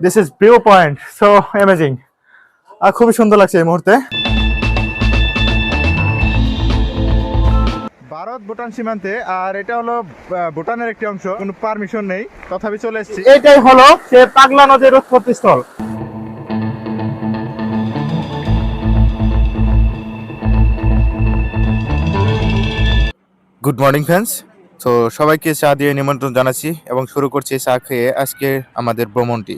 This is view point so amazing আর খুবই সুন্দর লাগছে এই মুহূর্তে। ভারত ভুটান সীমান্তে আর এটা হলো ভুটানের একটি অংশ। কোনো পারমিশন নেই। তথাপি চলে এসেছি। এটাই হলো সে পাগলা নদীর উৎপত্তি স্থল গুড মর্নিং ফ্রেন্ডস তো সবাইকে চা দিয়ে নিমন্ত্রণ জানাচ্ছি এবং শুরু করছি চা খেয়ে আজকে আমাদের ভ্রমণটি।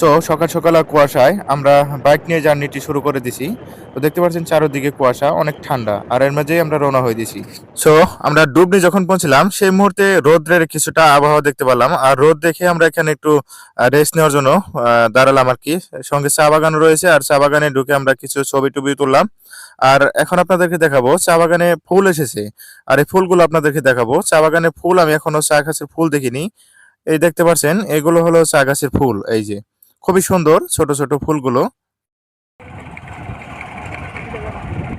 সো সকাল সকাল কুয়াশায় আমরা বাইক নিয়ে জার্নিটি শুরু করে দিছি। তো দেখতে পাচ্ছেন চারোদিকে কুয়াশা, অনেক ঠান্ডা, আর এর মাঝেই আমরা রওনা হয়ে দিছি। সো আমরা ডুবনি যখন পৌঁছলাম, সেই মুহূর্তে রোদ্রের কিছুটা আবহাওয়া দেখতে পেলাম আর রোদ দেখে আমরা এখানে একটু রেস্ট নেওয়ার জন্য দাঁড়ালাম আর কি। সঙ্গে চা বাগান রয়েছে, আর চা বাগানে ঢুকে আমরা কিছু ছবি টবি তুললাম। আর এখন আপনাদেরকে দেখাবো, চা বাগানে ফুল এসেছে। আর এই ফুলগুলো আপনাদেরকে দেখাবো। চা বাগানে ফুল, আমি এখনও চা গাছের ফুল দেখিনি। এই দেখতে পাচ্ছেন, এগুলো হলো চা গাছের ফুল, এই যে। খুবই সুন্দর ছোট ছোট ফুলগুলো।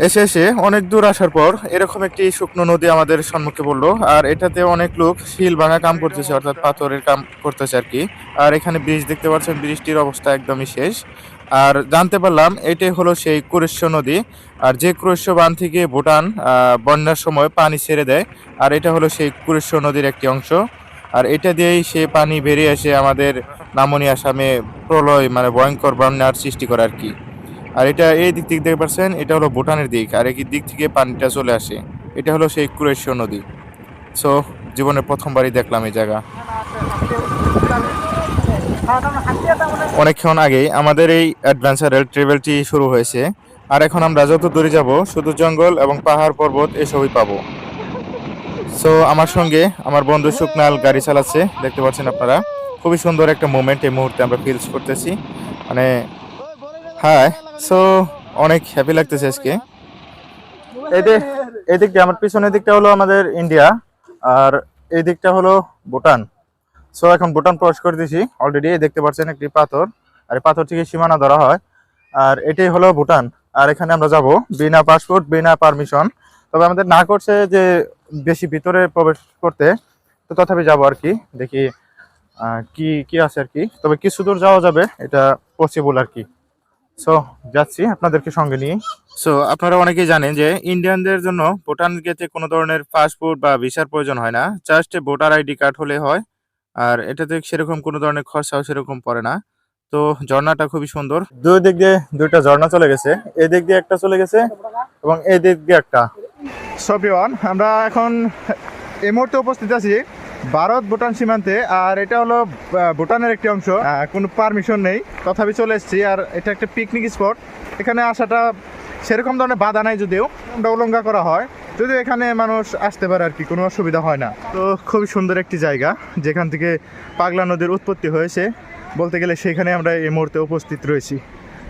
এসে এসে অনেক দূর আসার পর এরকম একটি শুকনো নদী আমাদের সম্মুখে পড়ল, আর এটাতে অনেক লোক শিল ভাঙা কাম করতেছে, অর্থাৎ পাথরের কাম করতেছে আর কি। আর এখানে ব্রিজ দেখতে পাচ্ছেন, ব্রিজটির অবস্থা একদমই শেষ। আর জানতে পারলাম এটাই হলো সেই কুরেশ্য নদী, আর যে কুরেশ্য বাঁধ থেকে ভুটান বন্যার সময় পানি ছেড়ে দেয়, আর এটা হলো সেই কুরেশ্য নদীর একটি অংশ। আর এটা দিয়েই সে পানি বেরিয়ে এসে আমাদের নামনি আসামে প্রলয় মানে ভয়ঙ্কর বন্যার সৃষ্টি করে আর কি। আর এটা এই দিক থেকে দেখতে পাচ্ছেন, এটা হলো ভুটানের দিক, আর এই দিক থেকে পানিটা চলে আসে। এটা হলো সেই কুরেশ্য নদী। সো জীবনে প্রথমবারই দেখলাম এই জায়গা। অনেকক্ষণ আগেই আমাদের এই অ্যাডভেঞ্চারের ট্রাভেলটি শুরু হয়েছে। আর এখন আমরা যত দূরে যাব, শুধু জঙ্গল এবং পাহাড় পর্বত এসবই পাবো। সো আমার সঙ্গে আমার বন্ধু শুকনাল গাড়ি চালাচ্ছে, দেখতে পাচ্ছেন আপনারা। খুবই সুন্দর একটা মোমেন্ট এই মুহূর্তে আমরা ফিলস করতেছি। মানে হ্যাঁ সো অনেক হ্যাপি লাগতেছে আজকে। এদিক এদিক দিয়ে আমার পিছনের দিকটা হলো আমাদের ইন্ডিয়া আর এই দিকটা হলো ভুটান। সো এখন ভুটান প্রবেশ করে দিয়েছি অলরেডি দেখতে পাচ্ছেন একটি পাথর, আর পাথর থেকে সীমানা ধরা হয়। আর এটাই হলো ভুটান। আর এখানে আমরা যাব, বিনা পাসপোর্ট বিনা পারমিশন তবে আমাদের না করছে যে বেশি ভিতরে প্রবেশ করতে, তো তথাপি যাব আর কি, দেখি কি কি আছে আর কি। তবে কিছু দূর যাওয়া যাবে, এটা পসিবল আর কি। সো যাচ্ছি আপনাদেরকে সঙ্গে নিয়ে। সো আপনারা অনেকেই জানেন যে ইন্ডিয়ানদের জন্য ভুটান গেতে কোনো ধরনের পাসপোর্ট বা ভিসার প্রয়োজন হয় না। জাস্ট ভোটার আইডি কার্ড হলে হয়, আর এটাতে সেরকম কোনো ধরনের খরচাও সেরকম পড়ে না। তো, ঝর্ণাটা খুবই সুন্দর। দুই দিক দিয়ে দুইটা ঝর্ণা চলে গেছে এই দিক দিয়ে একটা চলে গেছে, এবং এই দিক দিয়ে একটা। সবিওয়ান আমরা এখন এই মুহূর্তে উপস্থিত আছি ভারত ভুটান সীমান্তে, আর এটা হলো ভুটানের একটি অংশ। কোনো পারমিশন নেই। তথাপি চলে এসেছি, আর এটা একটা পিকনিক স্পট এখানে আসাটা সেরকম ধরনের বাধা নাই যদিও উলঙ্ঘা করা হয়। যদিও এখানে মানুষ আসতে পারে আর কি, কোনো অসুবিধা হয় না। তো খুবই সুন্দর একটি জায়গা, যেখান থেকে পাগলা নদীর উৎপত্তি হয়েছে। বলতে গেলে সেখানে আমরা এই মুহূর্তে উপস্থিত রয়েছি।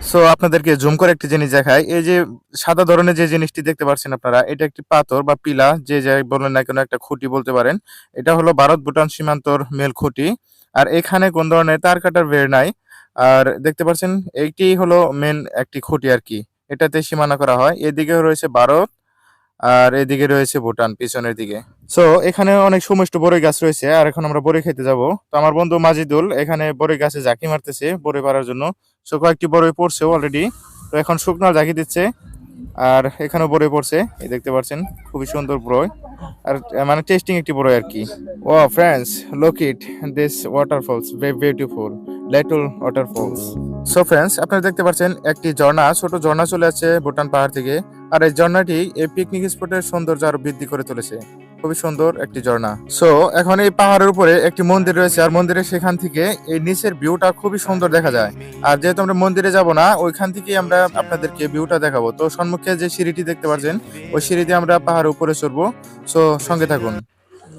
সো আপনাদেরকে জুম করে একটি জিনিস দেখাই। এই যে সাদা ধরনের যে জিনিসটি দেখতে পাচ্ছেন আপনারা, এটা একটি পাথর বা পিলা, যে যাই বলেন না কেন একটা খুঁটি বলতে পারেন। এটা হলো ভারত ভুটান সীমান্তর মেল খুঁটি। আর এখানে কোন ধরনের তার কাটার বের নাই। আর দেখতে পাচ্ছেন, এইটি হলো মেন একটি খুঁটি আর কি। এটাতে সীমানা করা হয়। এদিকে রয়েছে ভারত, আর এদিকে রয়েছে ভুটান, পিছনের দিকে। সো এখানে অনেক সুমিষ্ট বড়ই গাছ রয়েছে, আর এখন আমরা বড়ই খেতে যাব। তো আমার বন্ধু মাজিদুল এখানে বড়ই গাছে ঝাঁকি মারতেছে বড়ই পাড়ার জন্য। সো কয়েকটি বড়ই পড়ছে অলরেডি তো এখন শুকনো ঝাঁকি দিচ্ছে, আর এখানেও বড়ই পড়ছে, এই দেখতে পাচ্ছেন, খুবই সুন্দর বড়ই। আর মানে টেস্টিং একটি বড়ই আর কি। ও friends look it this waterfalls beautiful little waterfalls so friends আপনারা দেখতে পাচ্ছেন, একটি ঝর্ণা, ছোট ঝর্ণা চলে আসছে ভুটান পাহাড় থেকে। আর এই ঝর্ণাটি এই পিকনিক স্পটের সৌন্দর্য আরও বৃদ্ধি করে তুলেছে। খুবই সুন্দর একটি ঝর্ণা। সো এখন এই পাহাড়ের উপরে একটি মন্দির রয়েছে আর মন্দিরের সেখান থেকে এই নিচের ভিউটা খুবই সুন্দর দেখা যায়। আর যেহেতু আমরা মন্দিরে যাব না ওইখান থেকে আমরা আপনাদেরকে ভিউটা দেখাবো। তো সম্মুখে যে সিঁড়িটি দেখতে পাচ্ছেন ওই সিঁড়ি দিয়ে আমরা পাহাড়ের উপরে চড়বো। সো সঙ্গে থাকুন।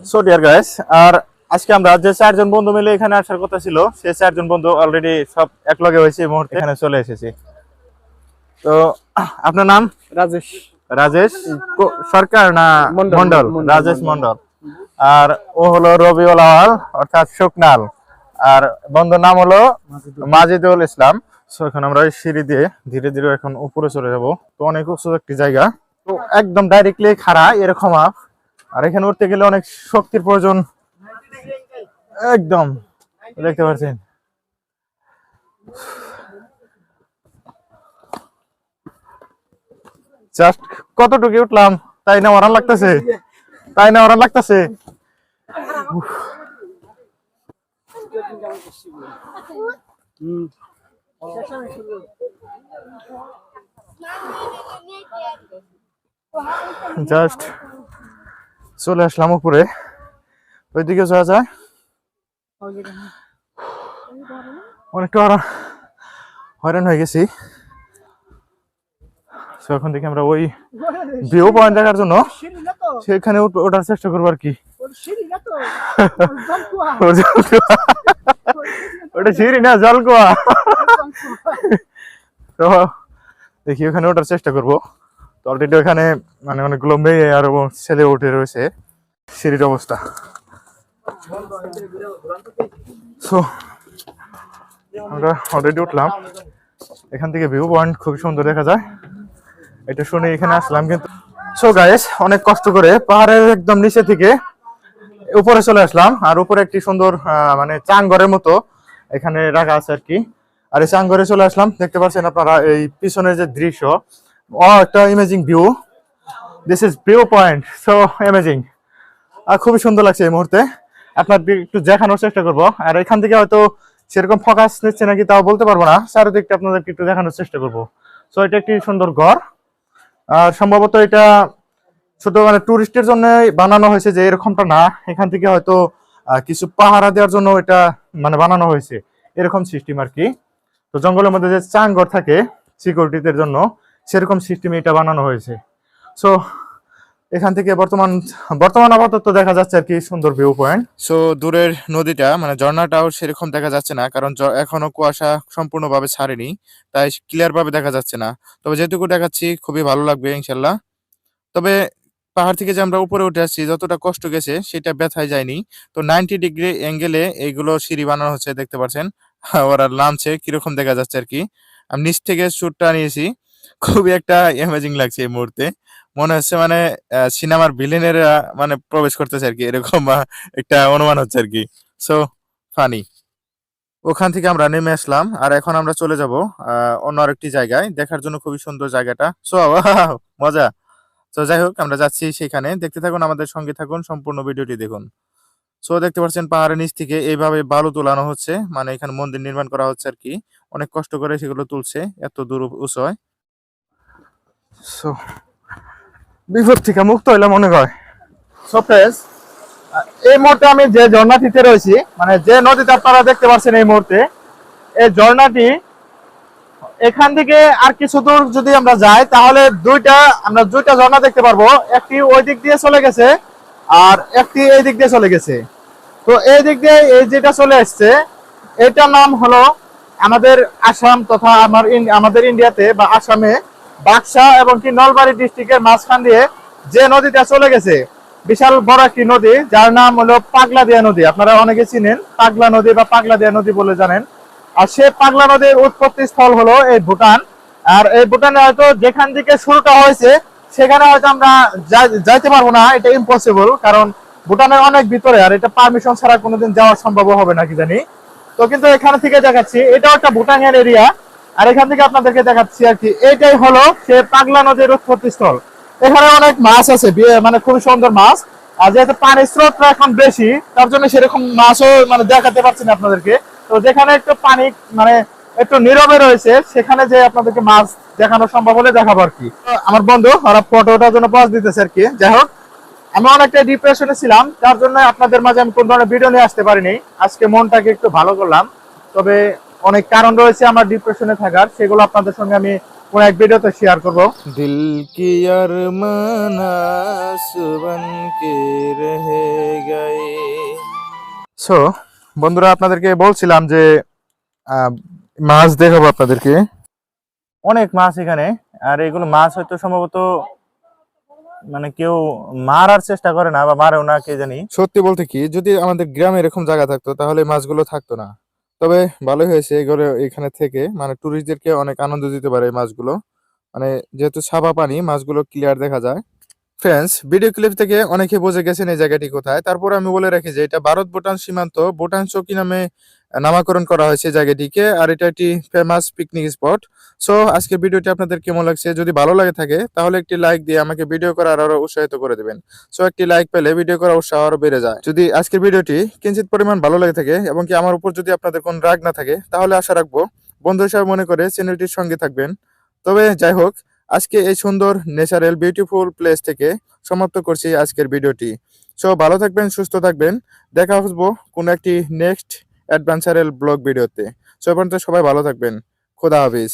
সো ডিয়ার গাইস আর আজকে আমরা যে চারজন বন্ধু মিলে এখানে আসার কথা ছিল সেই চারজন বন্ধু অলরেডি সব একলগে হয়েছে এই মুহূর্তে। এখানে চলে এসেছি। তো আপনার নাম? রাজেশ। রাজেশ সরকার না মণ্ডল, মন্ডল? রাজেশ মন্ডল। আর ও হলো রবিউল আওয়াল অর্থাৎ শুকনাল। আর বন্ধুর নাম হলো মাজিদুল ইসলাম। সো এখন আমরা সিঁড়ি দিয়ে ধীরে ধীরে এখন উপরে চলে যাব। তো অনেক উঁচু একটি জায়গা। তো একদম ডাইরেক্টলি খাড়া এরকম আপ। আর এখানে উঠতে গেলে অনেক শক্তির প্রয়োজন। একদম। দেখতে পাচ্ছেন? জাস্ট কতটুকু উঠলাম? তাই না ওরা লাগতেছে? তাই না ওরা লাগতেছে? জাস্ট চলে আসলাম উপরে। ওইদিকে যাওয়া যায়। অনেকটা হয়রান হয়ে গেছি। So, এখন থেকে আমরা ওই ভিউ পয়েন্ট দেখার জন্য সেখানে ওঠার চেষ্টা করব আর কি। ওটা সিঁড়ি না জলকুয়া। তো দেখি ওখানে ওঠার চেষ্টা করব। তো অলরেডি ওখানে মানে অনেকগুলো মেয়ে আর ছেলে উঠে রয়েছে। সিঁড়ির অবস্থা। সো আমরা অলরেডি উঠলাম। এখান থেকে ভিউ পয়েন্ট খুব সুন্দর দেখা যায়। এটা শুনে এখানে আসলাম কিন্তু সো গাইস অনেক কষ্ট করে পাহাড়ের একদম নিচে থেকে উপরে চলে আসলাম। আর উপরে একটি সুন্দর মানে চাংঘরের মতো এখানে রাখা আছে আর কি। আর এই চাংঘরে চলে আসলাম। দেখতে পাচ্ছেন আপনারা এই পিছনের যে দৃশ্য। ও একটা amazing view this is view point so amazing আর খুবই সুন্দর লাগছে এই মুহূর্তে। আপনার একটু দেখানোর চেষ্টা করব। আর এখান থেকে হয়তো সেরকম ফোকাস নিচ্ছে নাকি তাও বলতে পারব না। চারিদিকটা আপনাদেরকে একটু দেখানোর চেষ্টা করব। সো এটা একটি সুন্দর ঘর। আর সম্ভবত এটা শুধু মানে টুরিস্টের জন্য বানানো হয়েছে যে এরকমটা না। এখান থেকে হয়তো কিছু পাহারা দেওয়ার জন্য এটা মানে বানানো হয়েছে। এরকম সিস্টেম আর কি। তো জঙ্গলের মধ্যে যে চাঙ্গর থাকে সিকিউরিটিদের জন্য, সেরকম সিস্টেমে এটা বানানো হয়েছে। সো এখান থেকে বর্তমান বর্তমান আপাতত দেখা যাচ্ছে আর কি সুন্দর ভিউ পয়েন্ট সো দূরের নদীটা মানে ঝর্ণাটাও সেরকম দেখা যাচ্ছে না, কারণ এখনও কুয়াশা সম্পূর্ণভাবে ছাড়েনি, তাই ক্লিয়ার ভাবে দেখা যাচ্ছে না। তবে যেটুকু দেখাচ্ছি, খুবই ভালো লাগবে ইনশাল্লাহ তবে পাহাড় থেকে যে আমরা উপরে উঠে আসছি, যতটা কষ্ট গেছে, সেটা ব্যথায় যায়নি। তো নাইনটি ডিগ্রি অ্যাঙ্গেলে এইগুলো সিঁড়ি বানানো হচ্ছে, দেখতে পাচ্ছেন? ওরা নামছে, কীরকম দেখা যাচ্ছে আর কি। আমি নিচ থেকে শুটটা নিয়েছি, খুবই একটা অ্যামেজিং লাগছে এই মুহূর্তে। মনে হচ্ছে মানে সিনেমার ভিলেনের মানে প্রবেশ করতেছে আর কি, এরকম একটা অনুমান হচ্ছে আর কি। সো ফানি ওখান থেকে আমরা নেমে আসলাম, আর এখন আমরা চলে যাব অন্য আরেকটি জায়গায়। দেখার জন্য খুবই সুন্দর জায়গাটা। সো মজা। তো যাই হোক, আমরা যাচ্ছি সেখানে। দেখতে থাকুন, আমাদের সঙ্গে থাকুন, সম্পূর্ণ ভিডিওটি দেখুন। সো দেখতে পাচ্ছেন, পাহাড়ের নিচ থেকে এইভাবে বালু তোলানো হচ্ছে। মানে এখানে মন্দির নির্মাণ করা হচ্ছে আর কি। অনেক কষ্ট করে সেগুলো তুলছে, এত দূর উঁচু হয় সো বিপদ থেকে মুক্ত হইলাম মনে হয় এই মুহূর্তে আমি যে ঝর্ণাটিতে রয়েছি মানে যে নদীতে আপনারা দেখতে পাচ্ছেন এই মুহূর্তে, এই ঝর্ণাটি, এখান থেকে আর কিছু দূর যদি আমরা যাই, তাহলে দুইটা, আমরা দুইটা ঝর্ণা দেখতে পারব। একটি ওই দিক দিয়ে চলে গেছে, আর একটি এই দিক দিয়ে চলে গেছে। তো এই দিক দিয়ে এই যেটা চলে আসছে, এটার নাম হলো আমাদের আসাম তথা আমার আমাদের ইন্ডিয়াতে বা আসামে বাক্সা এবং কি নলবাড়ি ডিস্ট্রিক্টের মাঝখান দিয়ে যে নদীটা চলে গেছে, বিশাল বড় একটি নদী, যার নাম হলো পাগলা দিয়া নদী। আপনারা অনেকে চিনেন, পাগলা নদী বা পাগলা দিয়া নদী বলে জানেন। আর সে পাগলা নদীর উৎপত্তি স্থল হলো এই ভুটান। আর এই ভুটানে হয়তো যেখান থেকে শুরুটা হয়েছে, সেখানে হয়তো আমরা যাই- যাইতে পারব না, এটা ইম্পসিবল কারণ ভুটানের অনেক ভিতরে, আর এটা পারমিশন ছাড়া কোনোদিন যাওয়া সম্ভব হবে না, কি জানি। তো কিন্তু এখানে থেকে দেখাচ্ছি, এটাও একটা ভুটানের এরিয়া আর এখান থেকে আপনাদেরকে দেখাচ্ছি আর কি, এটাই হলো সে পাগলা নদীর উৎপত্তি স্থল এখানে অনেক মাছ আছে মানে খুবই সুন্দর মাছ। আর যেহেতু পানির স্রোতটা এখন বেশি, তার জন্য সেরকম মাছও মানে দেখাতে পারছি না আপনাদেরকে। তো যেখানে একটু পানি মানে একটু নীরবে রয়েছে, সেখানে যে আপনাদেরকে মাছ দেখানো সম্ভব হলে দেখাবো আর কি। আমার বন্ধু ওরা ফটো ওঠার জন্য পজ দিতেছে আর কি। যাই হোক, আমি অনেকটা ডিপ্রেশনে ছিলাম, তার জন্য আপনাদের মাঝে আমি কোন ধরনের ভিডিও নিয়ে আসতে পারিনি। আজকে মনটাকে একটু ভালো করলাম। তবে অনেক কারণ রয়েছে আমার ডিপ্রেশনে থাকার সেগুলো আপনাদের সঙ্গে আমি কোন এক ভিডিওতে শেয়ার করব। দিল কি আর কে রহে সো বন্ধুরা আপনাদেরকে বলছিলাম যে মাছ দেখাবো আপনাদেরকে। অনেক মাছ এখানে আর এগুলো মাছ হয়তো সম্ভবত মানে কেউ মারার চেষ্টা করে না বা মারেও না কে জানি। সত্যি বলতে কি যদি আমাদের গ্রামে এরকম জায়গা থাকতো তাহলে মাছগুলো থাকতো না। তবে ভালো হয়েছে এগুলো এখানে থেকে। মানে টুরিস্টদেরকে অনেক আনন্দ দিতে পারে এই মাছগুলো। মানে যেহেতু সাবা পানি, মাছগুলো ক্লিয়ার দেখা যায়। ফ্রেন্ডস ভিডিও ক্লিপ থেকে অনেকে বুঝে গেছেন এই জায়গাটি কোথায়। তারপর আমি বলে রাখি যে এটা ভারত ভুটান সীমান্ত, ভুটান চৌকি নামে নামাকরণ করা হয়েছে জায়গাটিকে, আর এটা একটি ফেমাস পিকনিক স্পট সো আজকের ভিডিওটি আপনাদের কেমন লাগছে? যদি ভালো লাগে থাকে, তাহলে একটি লাইক দিয়ে আমাকে ভিডিও করার আরও উৎসাহিত করে দেবেন। সো একটি লাইক পেলে ভিডিও করার উৎসাহ আরও বেড়ে যায়। যদি আজকের ভিডিওটি কিঞ্চিত পরিমাণ ভালো লাগে থাকে, এবং কি আমার উপর যদি আপনাদের কোনো রাগ না থাকে, তাহলে আশা রাখব বন্ধু হিসাবে মনে করে চ্যানেলটির সঙ্গে থাকবেন। তবে যাই হোক আজকে এই সুন্দর ন্যাচারাল বিউটিফুল প্লেস থেকে সমাপ্ত করছি আজকের ভিডিওটি। সো ভালো থাকবেন, সুস্থ থাকবেন। দেখা হব কোনো একটি নেক্সট অ্যাডভেঞ্চারাল ব্লগ ভিডিওতে। সো পর্যন্ত সবাই ভালো থাকবেন। খোদা হাফিজ।